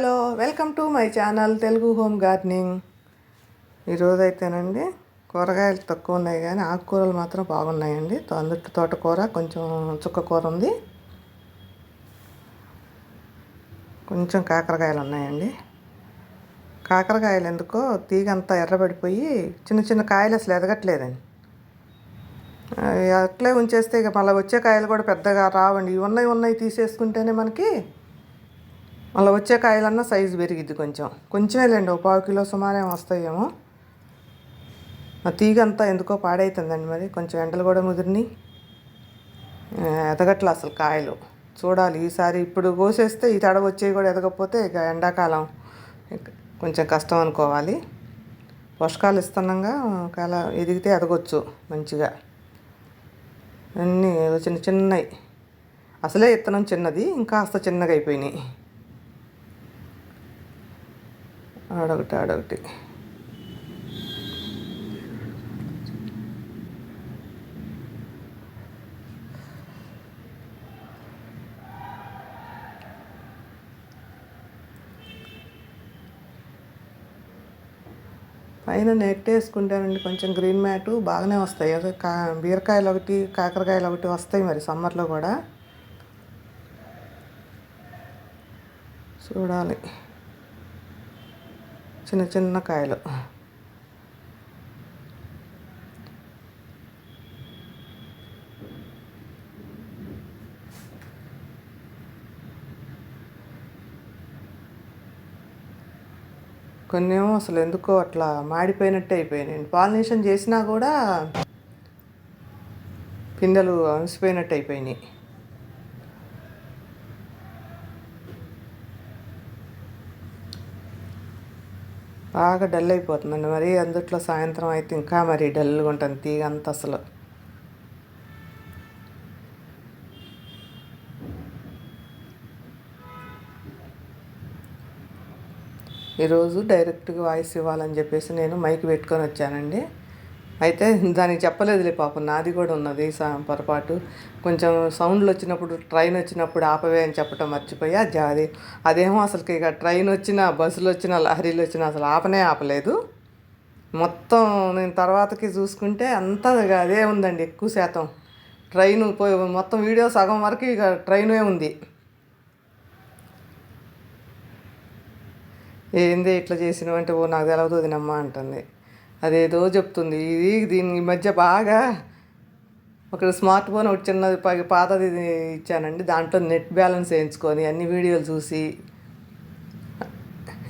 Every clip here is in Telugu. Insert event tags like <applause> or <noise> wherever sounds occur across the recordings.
Hello welcome to my channel Telugu home gardening. ఈరోజు అయితేనండి కూరగాయలు తక్కువ ఉన్నాయి కానీ ఆకుకూరలు మాత్రం బాగున్నాయండి. అందుట్లో తోటకూర కొంచెం చుక్కకూర ఉంది. కొంచెం కాకరకాయలు ఉన్నాయండి. కాకరకాయలు ఎందుకో తీగ అంతా ఎర్రబడిపోయి చిన్న చిన్న కాయలు అసలు ఎదగట్లేదండి. అట్లే ఉంచేస్తే ఇక మళ్ళీ వచ్చే కాయలు కూడా పెద్దగా రావండి. ఇవి ఉన్నాయి ఉన్నాయి తీసేసుకుంటేనే మనకి మళ్ళీ వచ్చే కాయలన్నా సైజు పెరిగిద్ది కొంచెం. కొంచెమే లేండి ఒక పావు కిలో సుమారేం వస్తాయేమో. ఆ తీగ అంతా ఎందుకో పాడైతుందండి మరి. కొంచెం ఎండలు కూడా ముదిరిని ఎదగట్లే అసలు కాయలు. చూడాలి ఈసారి ఇప్పుడు కోసేస్తే ఈ తడ వచ్చేవి కూడా ఎదగకపోతే ఇక ఎండాకాలం కొంచెం కష్టం అనుకోవాలి. పోషకాలు ఇస్తున్నాగా ఒకవేళ ఎదిగితే ఎదగొచ్చు మంచిగా. అన్నీ చిన్న చిన్నవి అసలే ఇత్తనం చిన్నది ఇంకా కాస్త చిన్నగా అయిపోయినాయి. ఆడొకటి ఆడొకటి. పైన నెట్ వేసుకుంటానండి కొంచెం గ్రీన్ మ్యాట్ బాగానే వస్తాయి. అదే కా బీరకాయలు ఒకటి కాకరకాయలు ఒకటి వస్తాయి మరి సమ్మర్లో కూడా. చూడాలి. చిన్న చిన్న కాయలు. కొన్ని ఏమో అసలు ఎందుకో అట్లా మాడిపోయినట్టే అయిపోయినాయి పాలినేషన్ చేసినా కూడా పిందెలు అలసిపోయినట్టు అయిపోయినాయి. బాగా డల్ అయిపోతుందండి. మరి అందుట్లో సాయంత్రం అయితే ఇంకా మరి డల్గా ఉంటుంది తీగ అంత అసలు. ఈరోజు డైరెక్ట్గా వాయిస్ ఇవ్వాలని చెప్పేసి నేను మైక్ పెట్టుకొని వచ్చానండి. అయితే దానికి చెప్పలేదులే పాపం. నాది కూడా ఉన్నది సా- పొరపాటు. కొంచెం సౌండ్లు వచ్చినప్పుడు ట్రైన్ వచ్చినప్పుడు ఆపవే అని చెప్పటం మర్చిపోయా. జాది అదేమో అసలు ఇక ట్రైన్ వచ్చినా బస్సులు వచ్చినా లారీలు వచ్చినా అసలు ఆపనే ఆపలేదు. మొత్తం నేను తర్వాతకి చూసుకుంటే అంతా అదే ఉందండి ఎక్కువ శాతం. ట్రైన్ పోయి మొత్తం వీడియో సగం వరకు ఇక ట్రైనే ఉంది. ఏంది ఇట్లా చేసినవంటే ఓ నాకు తెలవదు వదినమ్మా అంటుంది. అదేదో చెప్తుంది. ఇది దీని ఈ మధ్య బాగా ఒక స్మార్ట్ ఫోన్ ఒకటి చిన్నది పాతది ఇచ్చానండి. దాంట్లో నెట్ బ్యాలెన్స్ వేయించుకొని అన్ని వీడియోలు చూసి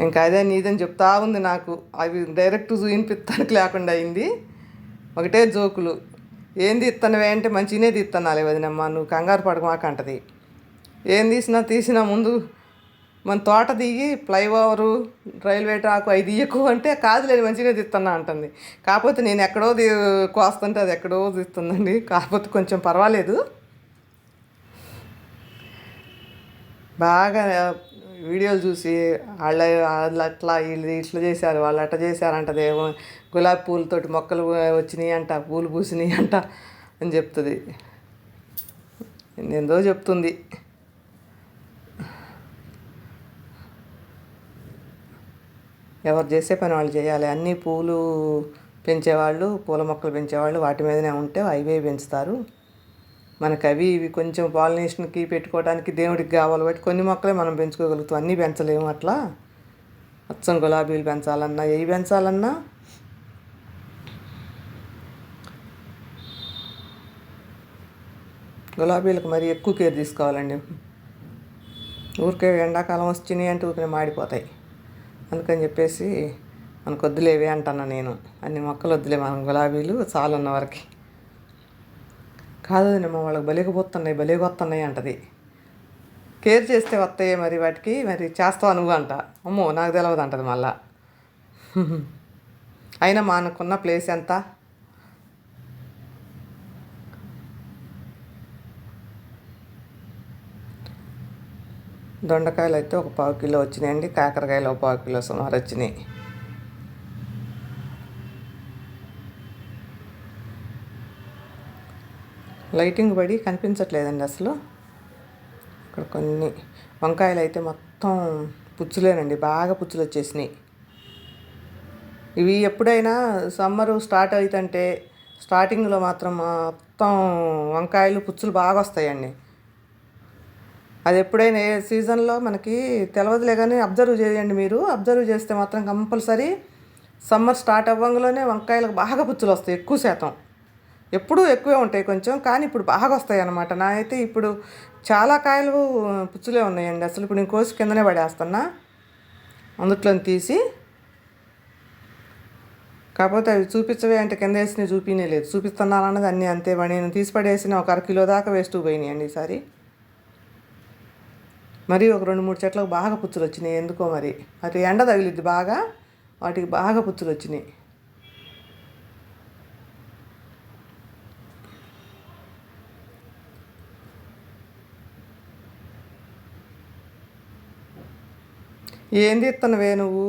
ఇంకా అదే నీదని చెప్తా ఉంది నాకు. అవి డైరెక్ట్ చూపిస్తానికి లేకుండా అయింది. ఒకటే జోకులు. ఏంది ఇస్తానవే అంటే మంచిగానే తీస్తున్నాలే వదినమ్మా. నువ్వు కంగారు పడకమాకంటది ఏం తీసినా తీసినా ముందు మన తోట దిగి ఫ్లైఓవరు రైల్వే ట్రాక్ అవి ఎక్కువ అంటే కాదు లేదు మంచిగా తీస్తున్నా అంటుంది. కాకపోతే నేను ఎక్కడో ది కోస్తుంటే అది ఎక్కడో తీస్తుందండి కాకపోతే కొంచెం పర్వాలేదు. బాగా వీడియోలు చూసి వాళ్ళ వాళ్ళు అట్లా వీళ్ళు ఇట్లా చేశారు వాళ్ళు అట్లా చేశారంటది. ఏమో గులాబీ పూలతోటి మొక్కలు వచ్చినాయి అంట పూలు పూసినాయి అంట అని చెప్తుంది. ఏందో చెప్తుంది. ఎవరు చేసే పని వాళ్ళు చేయాలి. అన్నీ పూలు పెంచేవాళ్ళు పూల మొక్కలు పెంచేవాళ్ళు వాటి మీదనే ఉంటే అవే పెంచుతారు. మనకు అవి ఇవి కొంచెం పాలినేషన్కి పెట్టుకోవడానికి దేవుడికి కావాలి బట్టి కొన్ని మొక్కలే మనం పెంచుకోగలుగుతాం. అన్నీ పెంచలేము అట్లా. అచ్చం గులాబీలు పెంచాలన్నా ఏవి పెంచాలన్నా గులాబీలకు మరి ఎక్కువ కేర్ తీసుకోవాలండి. ఊరికే ఎండాకాలం వచ్చినాయి అంటే ఊరికే మాడిపోతాయి. అందుకని చెప్పేసి మనకు వద్దులేవే అంటాను నేను. అన్ని మొక్కలు వద్దులే మనం గులాబీలు చాలు ఉన్న వరకు. కాదు మా వాళ్ళకి బలికి బలిగొస్తున్నాయి అంటది. కేర్ చేస్తే వస్తాయి మరి వాటికి? మరి చేస్తావు నువ్వు అంట. అమ్మో నాకు తెలియదు అంటది మళ్ళా. <laughs> అయినా మనకున్న ప్లేస్ ఎంత? దొండకాయలు అయితే ఒక పావు కిలో వచ్చినాయండి. కాకరకాయలు ఒక పావు కిలో సుమారు వచ్చినాయి. లైటింగ్ పడి కనిపించట్లేదండి అసలు. ఇక్కడ కొన్ని వంకాయలు అయితే మొత్తం పుచ్చులేనండి. బాగా పుచ్చులు వచ్చేసినాయి. ఇవి ఎప్పుడైనా సమ్మరు స్టార్ట్ అవుతుంటే స్టార్టింగ్లో మాత్రం మొత్తం వంకాయలు పుచ్చులు బాగా వస్తాయండి. అది ఎప్పుడైనా ఏ సీజన్లో మనకి తెలవదులే కానీ అబ్జర్వ్ చేయండి మీరు. అబ్జర్వ్ చేస్తే మాత్రం కంపల్సరీ సమ్మర్ స్టార్ట్ అవ్వంగానే వంకాయలకు బాగా పుచ్చులు వస్తాయి ఎక్కువ శాతం. ఎప్పుడూ ఎక్కువే ఉంటాయి కొంచెం కానీ ఇప్పుడు బాగా వస్తాయి అన్నమాట. నా అయితే ఇప్పుడు చాలా కాయలు పుచ్చులే ఉన్నాయండి అసలు ఇప్పుడు నేను కోసి కిందనే పడేస్తున్నా. అందుట్లో తీసి కాకపోతే అవి చూపించవే అంటే కింద వేసినవి చూపినే లేదు చూపిస్తున్నాను అన్నది అన్నీ అంతే. నేను తీసి పడేసిన ఒక అర కిలో దాకా వేస్ట్ పోయినాయి అండి ఈసారి. మరి ఒక రెండు మూడు చెట్లకు బాగా పుచ్చులు వచ్చినాయి. ఎందుకో మరి? అటు ఎండ తగిలిద్ది బాగా వాటికి బాగా పుచ్చులు వచ్చినాయి. ఏం తీస్తున్నావే నువ్వు?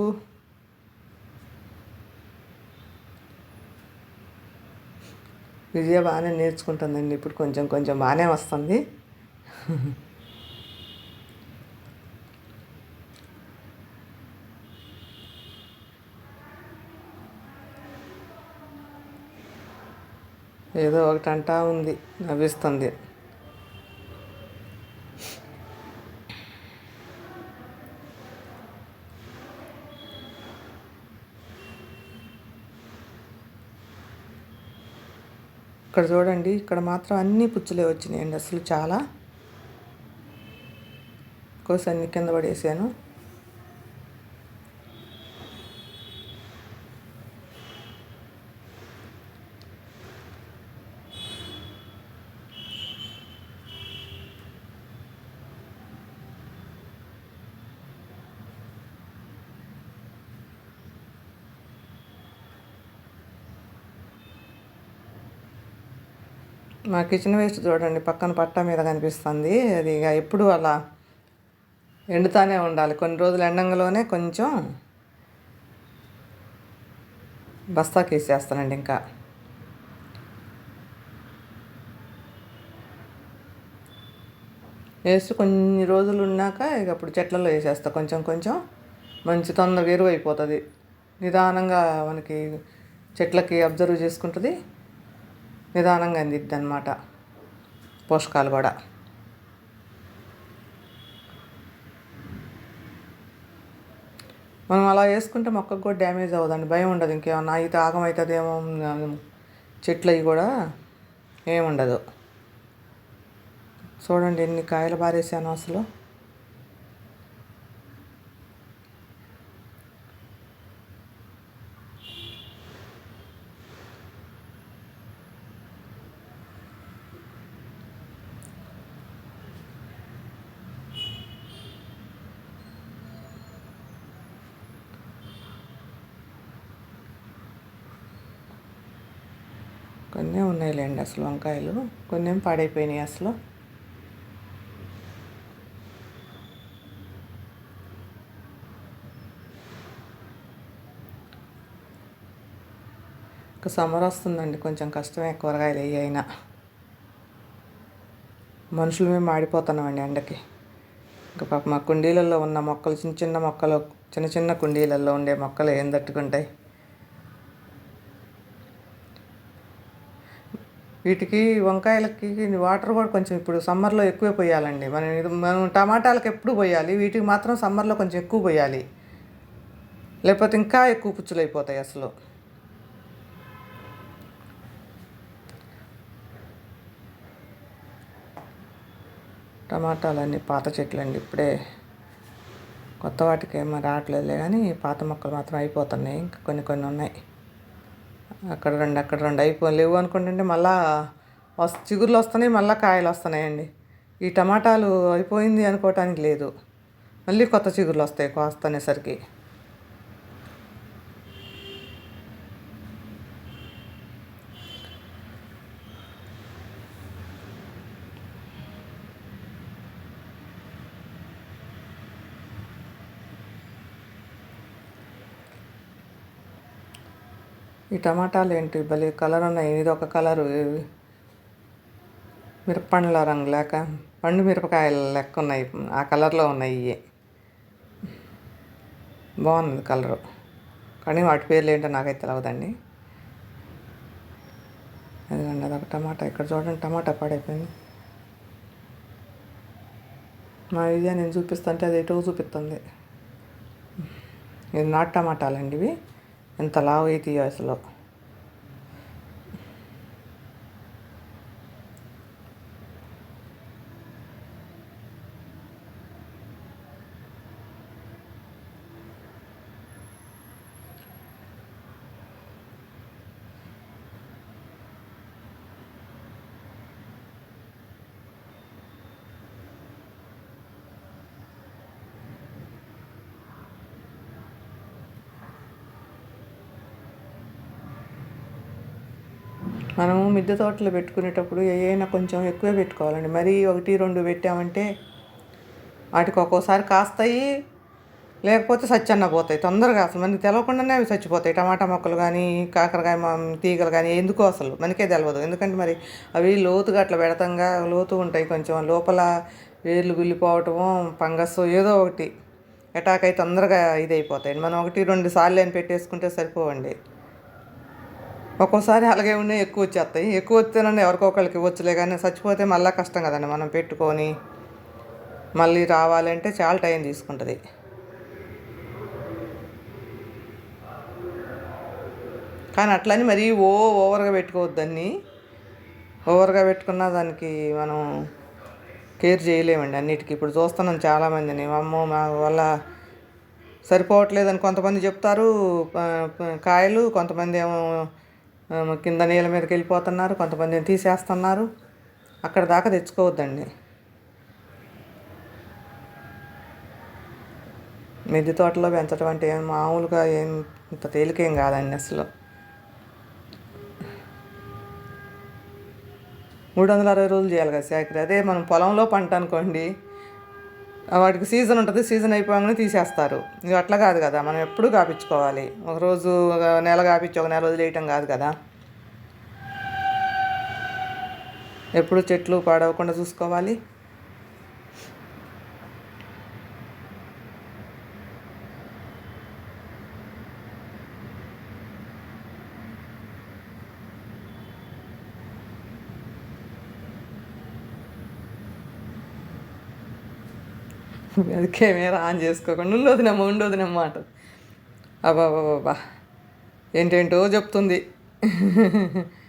విజయ బాగానే నేర్చుకుంటుందండి. ఇప్పుడు కొంచెం కొంచెం బాగానే వస్తుంది. ఏదో ఒకటి అంటా ఉంది నవ్విస్తుంది. ఇక్కడ చూడండి ఇక్కడ మాత్రం అన్ని పుచ్చులే వచ్చినాయండి అసలు చాలా. కోసి అన్ని కింద పడేసాను. మా కిచెన్ వేస్ట్ చూడండి పక్కన పట్ట మీద కనిపిస్తుంది. అది ఇక ఎప్పుడు అలా ఎండుతానే ఉండాలి. కొన్ని రోజులు ఎండంగలోనే కొంచెం బస్తాకి వేసేస్తానండి ఇంకా. వేసి కొన్ని రోజులు ఉన్నాక ఇక అప్పుడు చెట్లలో వేసేస్తా. కొంచెం కొంచెం మంచి తొందరగా ఎరువు అయిపోతుంది నిదానంగా మనకి చెట్లకి అబ్జర్వ్ చేసుకుంటుంది. నిదానంగా అందిద్ది అనమాట పోషకాలు కూడా. మనం అలా వేసుకుంటే మొక్కకు కూడా డ్యామేజ్ అవ్వదండి. భయం ఉండదు. ఇంకేమన్నా అయితే ఆగమవుతుందేమో చెట్లు అవి కూడా ఏముండదు చూడండి ఎన్ని కాయలు పారేసాను అసలు. కొన్ని ఉన్నాయిలేండి అసలు వంకాయలు. కొన్ని ఏం పాడైపోయినాయి అసలు. ఇంకా సమ్మర్ వస్తుందండి. కొంచెం కష్టమే కూరగాయలు ఏ అయినా. మనుషులు మేము మాడిపోతున్నామండి ఎండకి. ఇంకా పాప మా కుండీలలో ఉన్న మొక్కలు చిన్న చిన్న మొక్కలు చిన్న చిన్న కుండీలలో ఉండే మొక్కలు ఏం తట్టుకుంటాయి? వీటికి వంకాయలకి వాటర్ కూడా కొంచెం ఇప్పుడు సమ్మర్లో ఎక్కువే పోయాలండి. మనం మనం టమాటాలకు ఎప్పుడు పోయాలి? వీటికి మాత్రం సమ్మర్లో కొంచెం ఎక్కువ పోయాలి. లేకపోతే ఇంకా ఎక్కువ పుచ్చులు అయిపోతాయి అసలు. టమాటాలన్నీ పాత చెట్లు అండి ఇప్పుడే. కొత్త వాటికి ఏమో రావట్లేదులే కానీ పాత మొక్కలు మాత్రం అయిపోతున్నాయి. ఇంకా కొన్ని కొన్ని ఉన్నాయి. అక్కడ రెండు అక్కడ రెండు అయిపో లేవు అనుకుంటుంటే మళ్ళా వస్ చిగుర్లు వస్తున్నాయి మళ్ళీ కాయలు వస్తున్నాయండి. ఈ టమాటాలు అయిపోయింది అనుకోవటానికి లేదు. మళ్ళీ కొత్త చిగుర్లు వస్తాయి కోస్తనేసరికి. ఈ టమాటాలు ఏంటి భలే కలర్ ఉన్నాయి ఇది ఒక కలరు. మిరపండ్ల రంగు లేక పండు మిరపకాయలు లెక్క ఉన్నాయి ఆ కలర్లో ఉన్నాయి ఇవి బాగుంది కలరు. కానీ వాటి పేర్లు ఏంటో నాకైతే తెలియదండి అదిగండి అదొక టమాటా. ఇక్కడ చూడండి టమాటా పాడైపోయింది. మా ఇదే నేను చూపిస్తుంటే అది ఎటో చూపిస్తుంది. ఇది నాటు టమాటాలండి ఇవి. ఎంత లావు అయితే అసలు. మిద్దె తోటలు పెట్టుకునేటప్పుడు ఏమైనా కొంచెం ఎక్కువే పెట్టుకోవాలండి. మరీ ఒకటి రెండు పెట్టామంటే వాటికి ఒక్కోసారి కాస్తాయి లేకపోతే సచ్చన్న పోతాయి. తొందరగా అసలు మనకి తెలవకుండానే అవి చచ్చిపోతాయి. టమాటా మొక్కలు కానీ కాకరకాయ తీగలు కానీ ఎందుకో అసలు మనకే తెలియదు ఎందుకంటే మరి అవి లోతుగా అట్లా పెడతంగా లోతు ఉంటాయి కొంచెం. లోపల వేర్లు గుల్లిపోవటము ఫంగస్ ఏదో ఒకటి అటాక్ అయి తొందరగా ఇది అయిపోతాయి మనం ఒకటి రెండు సార్లు అని పెట్టేసుకుంటే సరిపోవండి. ఒక్కోసారి అలాగే ఉన్నాయి ఎక్కువ వచ్చేస్తాయి. ఎక్కువ వస్తేనండి ఎవరికో ఒకరికి ఇవ్వచ్చులే కానీ చచ్చిపోతే మళ్ళీ కష్టం కదండి. మనం పెట్టుకొని మళ్ళీ రావాలంటే చాలా టైం తీసుకుంటుంది. కానీ అట్లని మరీ ఓ ఓవర్గా పెట్టుకోవద్దని ఓవర్గా పెట్టుకున్న దానికి మనం కేర్ చేయలేమండి అన్నిటికీ. ఇప్పుడు చూస్తున్నాం చాలామందిని. అమ్మో మా వల్ల సరిపోవట్లేదని కొంతమంది చెప్తారు. కాయలు కొంతమంది ఏమో కింద నీళ్ళ మీదకి వెళ్ళిపోతున్నారు కొంతమందిని తీసేస్తున్నారు. అక్కడ దాకా తెచ్చుకోవద్దండి. మిద్దె తోటలో పెంచడం అంటే ఏం మామూలుగా ఏం ఇంత తేలికేం కాదండి అసలు. మూడు వందల అరవై రోజులు చేయాలి కదా సేకరి అదే మనం పొలంలో పంట అనుకోండి వాటికి సీజన్ ఉంటుంది సీజన్ అయిపోగానే తీసేస్తారు. ఇది అట్లా కాదు కదా మనం ఎప్పుడు కాపించుకోవాలి. ఒక రోజు ఒక నెల కాపించి ఒక నెల వదిలేయటం కాదు కదా. ఎప్పుడు చెట్లు పాడవకుండా చూసుకోవాలి. అది కెమెరా ఆన్ చేసుకోకుండా ఉండొదినమ్మా ఉండొదినమ్మా అంట అబ్బా బాబా ఏంటేంటో చెప్తుంది. <laughs>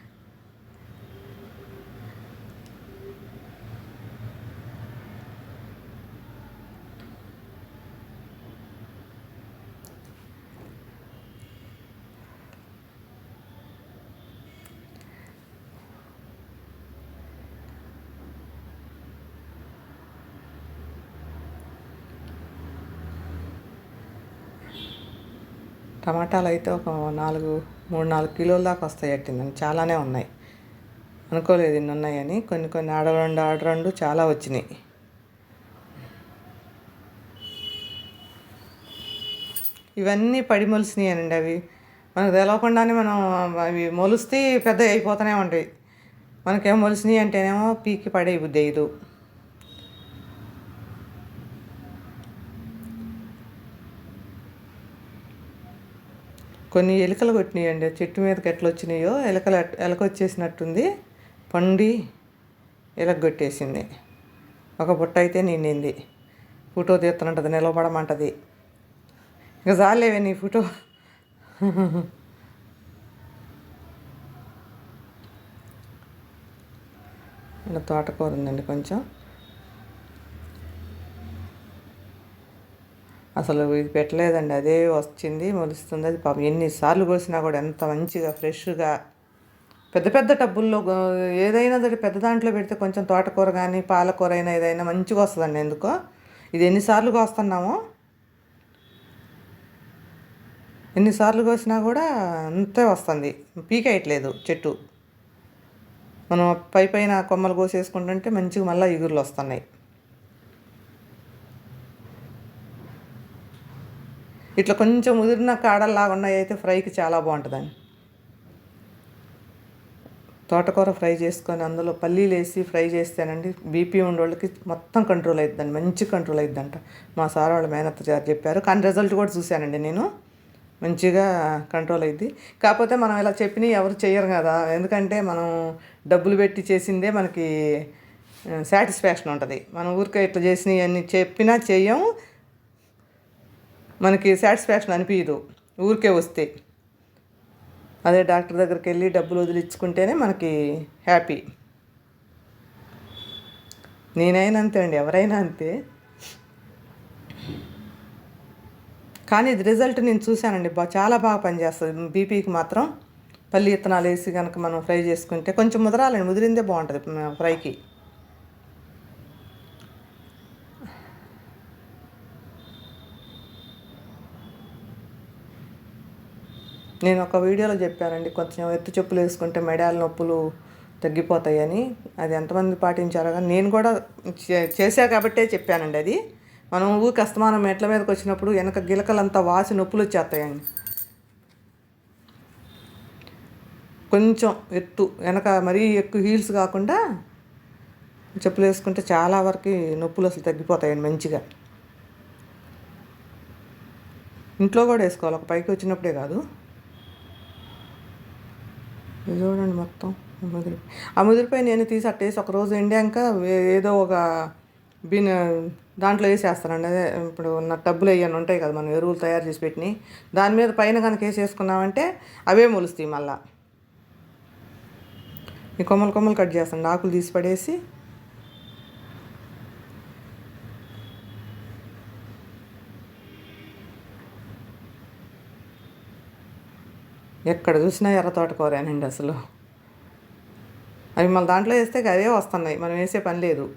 టమాటాలు అయితే ఒక నాలుగు మూడు నాలుగు కిలోల దాకా వస్తాయి అట్టిందని చాలానే ఉన్నాయి. అనుకోలేదు ఇన్ని ఉన్నాయని. కొన్ని కొన్ని ఆడ రెండు ఆడ రెండు చాలా వచ్చినాయి. ఇవన్నీ పడి మొలిసినాయనండి అవి. మనకు తెలవకుండానే మనం అవి మొలిస్తే పెద్ద అయిపోతూనే ఉంటాయి. మనకేం మొలిసినాయి అంటేనేమో పీకి పడే బుద్ధి కొన్ని ఎలుకలు కొట్టినాయండి. చెట్టు మీదకి ఎట్లా వచ్చినాయో ఎలుకలు ఎలక వచ్చేసినట్టుంది. పండి ఎలక కొట్టేసింది. ఒక బుట్ట అయితే నిండింది. ఫోటో తీస్తున్నట్టుంది నిలబడమంటది. ఇక చాలేవే నీ ఫోటో. ఇలా తోటకూర ఉందండి కొంచెం. అసలు ఇది పెట్టలేదండి. అదే వచ్చింది మొలుస్తుంది. అది పాపం ఎన్నిసార్లు కోసినా కూడా ఎంత మంచిగా ఫ్రెష్గా. పెద్ద పెద్ద టబ్బుల్లో ఏదైనా సరే పెద్ద దాంట్లో పెడితే కొంచెం తోటకూర కానీ పాలకూర అయినా ఏదైనా మంచిగా వస్తుందండి ఎందుకో. ఇది ఎన్నిసార్లు కోస్తున్నామో? ఎన్నిసార్లు కోసినా కూడా అంతే వస్తుంది. పీకేయట్లేదు చెట్టు. మనం పై పైన కొమ్మలు కోసేసుకుంటుంటే మంచిగా మళ్ళీ ఇగుర్లు వస్తున్నాయి. ఇట్లా కొంచెం ముదిరిన కాడల్లాగా ఉన్నాయి అయితే ఫ్రైకి చాలా బాగుంటుందండి తోటకూర ఫ్రై చేసుకొని అందులో పల్లీలు వేసి ఫ్రై చేస్తానండి బీపీ వాళ్ళకి మొత్తం కంట్రోల్ అవుతుందండి మంచి కంట్రోల్ అవుతుందంట మా సార్ వాళ్ళ మేనత్త గారు చెప్పారు. కానీ రిజల్ట్ కూడా చూశానండి నేను. మంచిగా కంట్రోల్ అయింది కాకపోతే మనం ఇలా చెప్పిన ఎవరు చేయరు కదా. ఎందుకంటే మనం డబ్బులు పెట్టి చేసిందే మనకి సాటిస్ఫాక్షన్ ఉంటుంది. మనం ఊరికే ఇట్లా చేసినవి అన్ని చెప్పినా చెయ్యం మనకి సాటిస్ఫాక్షన్ అనిపించదు ఊరికే వస్తే. అదే డాక్టర్ దగ్గరికి వెళ్ళి డబ్బులు వదిలించుకుంటేనే మనకి హ్యాపీ. నేనైనా అంతే అండి ఎవరైనా అంతే. కానీ ఇది రిజల్ట్ నేను చూశానండి బా చాలా బాగా పనిచేస్తుంది. బీపీకి మాత్రం పల్లి ఇత్తనాలు వేసి కనుక మనం ఫ్రై చేసుకుంటే కొంచెం ముదరాలండి ముదిరిందే బాగుంటుంది ఫ్రైకి. నేను ఒక వీడియోలో చెప్పానండి కొంచెం ఎత్తు చెప్పులు వేసుకుంటే మెడాల నొప్పులు తగ్గిపోతాయని. అది ఎంతమంది పాటించారో కానీ నేను కూడా చే- చేశా కాబట్టే చెప్పానండి అది. మనం ఊరికి అస్తమానం మెట్ల మీదకి వచ్చినప్పుడు వెనక గిలకలంతా వాసి నొప్పులు వచ్చేస్తాయండి. కొంచెం ఎత్తు వెనక మరీ ఎక్కువ హీల్స్ కాకుండా చెప్పులు వేసుకుంటే చాలా వరకు నొప్పులు అసలు తగ్గిపోతాయండి మంచిగా. ఇంట్లో కూడా వేసుకోవాలి ఒక పైకి వచ్చినప్పుడే కాదు. ఇది చూడండి మొత్తం. ముదిరి ఆ ముదిరిపోయి నేను తీసి అట్టేసి ఒక రోజు ఎండాక ఏదో ఒక బిన్ దాంట్లో వేసేస్తానండి అదే ఇప్పుడు ఉన్న టబ్బులు అయ్యాను ఉంటాయి కదా మనం ఎరువులు తయారు చేసి పెట్టినవి దాని మీద పైన కనుక వేసేసుకున్నామంటే అవే మొలుస్తాయి మళ్ళా. ఈ కొమ్మలు కొమ్మలు కట్ చేస్తాను ఆకులు తీసి పడేసి ఎక్కడ చూసినా ఎర్ర తోటకూరేనండి అసలు. అవి మళ్ళీ దాంట్లో వేస్తే అవే వస్తున్నాయి. మనం వేసే పని లేదు.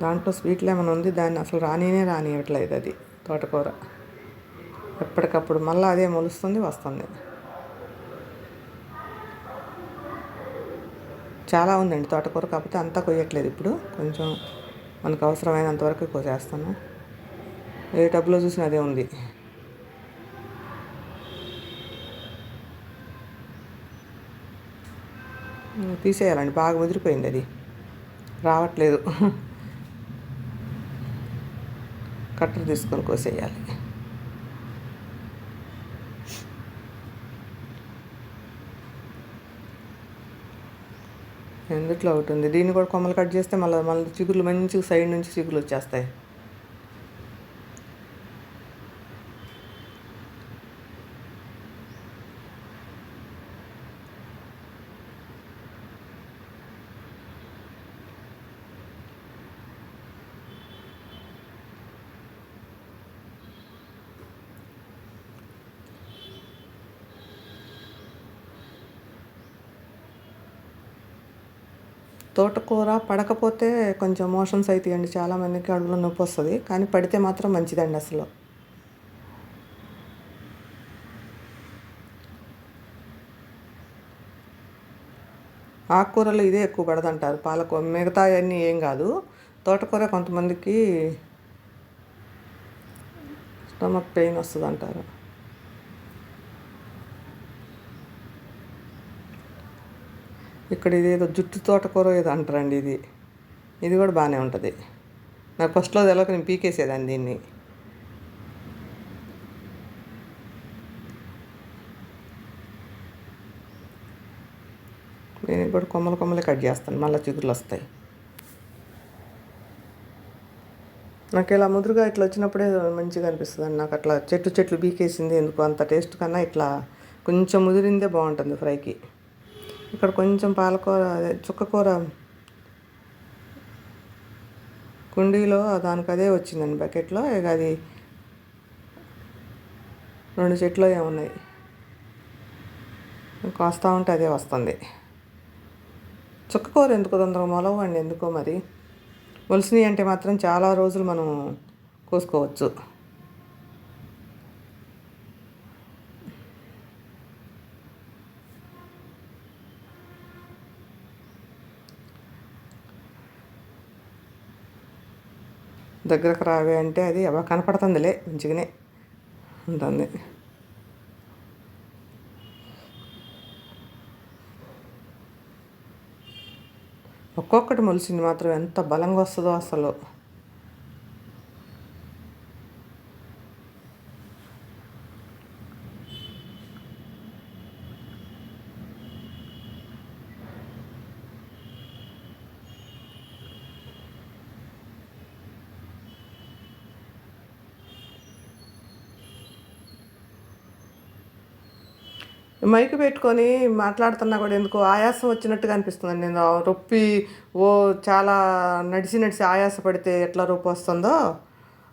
దాంట్లో స్వీట్ లెమన్ ఉంది? దాన్ని అసలు రానినే రానివ్వట్లేదు అది తోటకూర. ఎప్పటికప్పుడు మళ్ళీ అదే మొలుస్తుంది వస్తుంది. చాలా ఉందండి తోటకూర. కాకపోతే అంతా కొయ్యట్లేదు ఇప్పుడు. కొంచెం మనకు అవసరమైనంత వరకు కోసేస్తాను. ఏ టబ్లో చూసినా అదే ఉంది. తీసేయాలండి బాగా ముదిరిపోయింది అది. రావట్లేదు. కట్టర్ తీసుకొని కోసేయాలి. ఎందుట్లో ఒకటి ఉంది? దీన్ని కూడా కొమ్మలు కట్ చేస్తే మళ్ళీ మళ్ళీ చిగుర్లు మంచిగా సైడ్ నుంచి చిగుర్లు వచ్చేస్తాయి. తోటకూర పడకపోతే కొంచెం మోషన్స్ అవుతాయండి చాలామందికి అడుగులో నొప్పి వస్తుంది. కానీ పడితే మాత్రం మంచిదండి అసలు. ఆకుకూరలు ఇదే ఎక్కువ పడదంటారు. పాలకూర మిగతా అన్నీ ఏం కాదు. తోటకూర కొంతమందికి స్టమక్ పెయిన్ వస్తుంది అంటారు ఇక్కడ ఇది ఏదో జుట్టు తోటకూర ఏదో అంటారండి ఇది. ఇది కూడా బాగానే ఉంటుంది. నాకు ఫస్ట్లో తెలియక నేను పీకేసేదాన్ని దీన్ని. నేను కూడా కొమ్మలు కొమ్మలు కట్ చేస్తాను. మళ్ళీ చిగురులు వస్తాయి. నాకు ఇలా ముదురుగా ఇట్లా వచ్చినప్పుడే మంచిగా అనిపిస్తుంది అండి నాకు అట్లా చెట్టు చెట్లు బీకేసింది ఎందుకు? అంత టేస్ట్ కన్నా ఇట్లా కొంచెం ముదిరిందే బాగుంటుంది ఫ్రైకి. ఇక్కడ కొంచెం పాలకూర అదే చుక్కకూర కుండీలో దానికి అదే వచ్చిందండి బకెట్లో. ఇక అది రెండు చెట్లు ఏమున్నాయి కాస్తా ఉంటే అదే వస్తుంది. చుక్కకూర ఎందుకు తొందరగా మొలవండి? ఎందుకో మరి. మొలిసినవి అంటే మాత్రం చాలా రోజులు మనం కోసుకోవచ్చు. దగ్గరకు రావే అంటే అది అబ్బా కనపడుతుందిలే మంచిగానే ఉంటుంది ఒక్కొక్కటి మొలిసింది మాత్రం ఎంత బలంగా వస్తుందో అసలు. మైక్ పెట్టుకొని మాట్లాడుతున్నా కూడా ఎందుకు ఆయాసం వచ్చినట్టుగా అనిపిస్తుంది నేను. రొప్పి ఓ చాలా నడిచి నడిచి ఆయాస పడితే ఎట్లా రొప్పి వస్తుందో?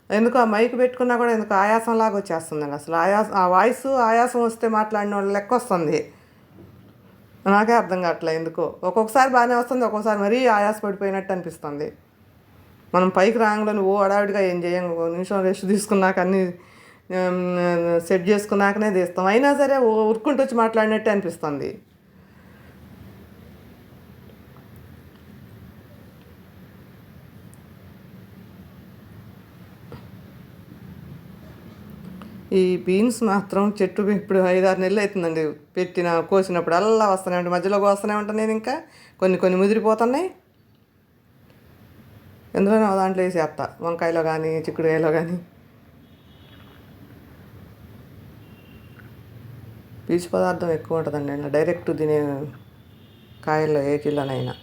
ఎందుకు ఆ మైక్ పెట్టుకున్నా కూడా ఎందుకు ఆయాసం లాగా వచ్చేస్తుందండి అసలు. ఆయాసం ఆ వాయిస్ ఆయాసం వస్తే మాట్లాడిన వాళ్ళు లెక్క వస్తుంది. నాకే అర్థం కావట్లేదు ఎందుకు. ఒక్కొక్కసారి బాగానే వస్తుంది ఒక్కొక్కసారి మరీ ఆయాస పడిపోయినట్టు అనిపిస్తుంది. మనం పైకి రాంగ్లోని ఓ అడావిడిగా ఏం చేయం? ఓ నిమిషం రెస్ట్ తీసుకున్నాక అన్నీ సెట్ చేసుకున్నాకనే తీస్తాం. అయినా సరే ఉరుక్కుంటూ వచ్చి మాట్లాడినట్టే అనిపిస్తుంది. ఈ బీన్స్ మాత్రం చెట్టు ఇప్పుడు ఐదారు నెలలు అవుతుందండి పెట్టిన కోసినప్పుడు అల్లా వస్తూనే ఉంటాయి మధ్యలో వస్తూనే ఉంటాను నేను ఇంకా. కొన్ని కొన్ని ముదిరిపోతున్నాయి. ఎందులో దాంట్లో వేసేస్తా వంకాయలో కానీ చిక్కుడుకాయలో కానీ పీచు పదార్థం ఎక్కువ ఉంటుందండి. ఇలా డైరెక్ట్ తినే కాయల్లో ఏ కిలోనైనా.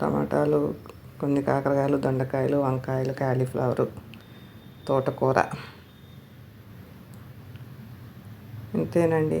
టమాటాలు కొన్ని కాకరకాయలు దొండకాయలు వంకాయలు క్యాలీఫ్లవరు తోటకూర. ఇంతేనండి.